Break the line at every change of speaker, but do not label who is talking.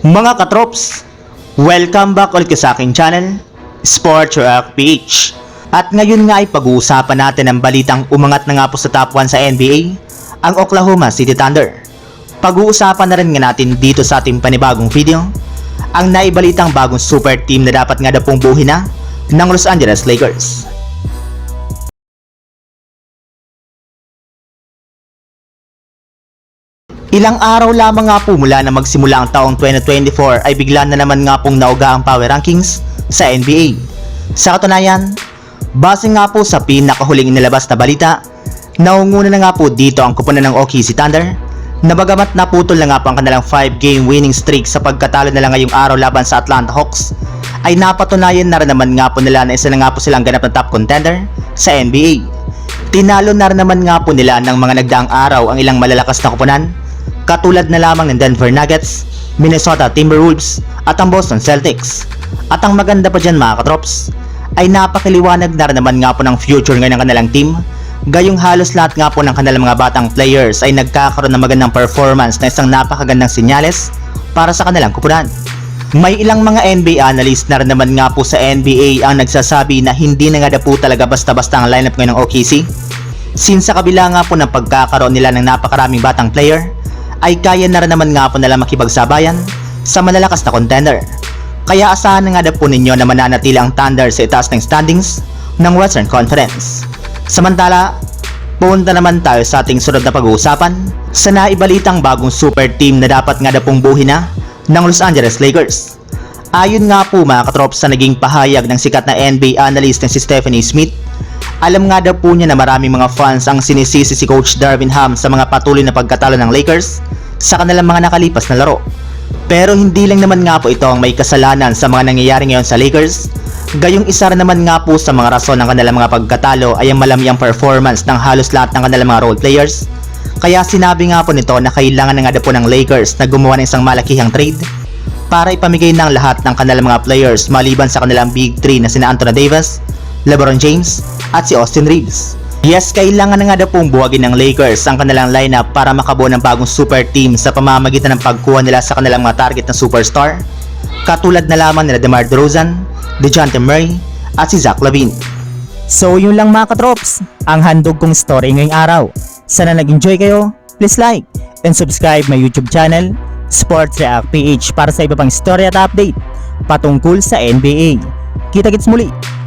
Mga katrops, welcome back ulit sa aking channel, Sports Rock PH. At ngayon nga ay pag-uusapan natin ang balitang umangat na nga po sa top 1 sa NBA, ang Oklahoma City Thunder. Pag-uusapan na rin nga natin dito sa ating panibagong video, ang naibalitang bagong super team na dapat nga na pong buhin na ng Los Angeles Lakers. Ilang araw lamang nga po mula na magsimula ang taong 2024 ay bigla na naman nga pong nauga ang power rankings sa NBA. Sa katunayan, base nga po sa pinakahuling inilabas na balita, naunguna na nga po dito ang kupunan ng OKC Thunder na bagamat naputol na nga po ang kanilang 5 game winning streak sa pagkatalo nila ngayong araw laban sa Atlanta Hawks, ay napatunayan na rin naman nga po nila na isa na nga po silang ganap na top contender sa NBA. Tinalo na rin naman nga po nila ng mga nagdaang araw ang ilang malalakas na kupunan katulad na lamang ng Denver Nuggets, Minnesota Timberwolves at ang Boston Celtics. At ang maganda pa dyan mga katrops, ay napakiliwanag na naman nga po ng future ngayon ng kanilang team Gayong halos lahat nga po ng kanilang mga batang players ay nagkakaroon ng magandang performance na isang napakagandang senyales para sa kanilang kupunan. May ilang mga NBA analyst na rin naman nga po sa NBA ang nagsasabi na hindi na nga na po talaga basta-basta ang lineup ngayon ng OKC. Since sa kabila nga po ng pagkakaroon nila ng napakaraming batang player, ay kaya na rin naman nga po nila makipagsabayan sa malalakas na contender. Kaya asahan na nga na po ninyo na mananatili ang Thunder sa itaas ng standings ng Western Conference. Samantala, punta naman tayo sa ating sunod na pag-uusapan sa naibalitang bagong super team na dapat nga na pong buhin na ng Los Angeles Lakers. Ayon nga po mga katrops sa naging pahayag ng sikat na NBA analyst na si Stephanie Smith, alam nga daw po niya na maraming mga fans ang sinisisi si Coach Darvin Ham sa mga patuloy na pagkatalo ng Lakers sa kanilang mga nakalipas na laro. Pero hindi lang naman nga po ito ang may kasalanan sa mga nangyayari ngayon sa Lakers. Gayong isa rin naman nga po sa mga rason ng kanilang mga pagkatalo ay ang malamyang performance ng halos lahat ng kanilang mga role players. Kaya sinabi nga po nito na kailangan na nga po ng Lakers na gumawa ng isang malakihang trade para ipamigay ng lahat ng kanilang mga players maliban sa kanilang big 3 na sina Anthony Davis, LeBron James at si Austin Reeves. Yes, kailangan na nga daw pong buwagin ng Lakers ang kanilang lineup para makabuo ng bagong super team sa pamamagitan ng pagkuha nila sa kanilang mga target na superstar katulad na lamang nila DeMar DeRozan, DeJounte Murray at si Zach Lavine.
So yun lang mga katrops, ang handog kong story ngayong araw. Sana nag-enjoy kayo, please like and subscribe my YouTube channel, Sports React PH para sa iba pang story at update patungkol sa NBA. Kita-kits muli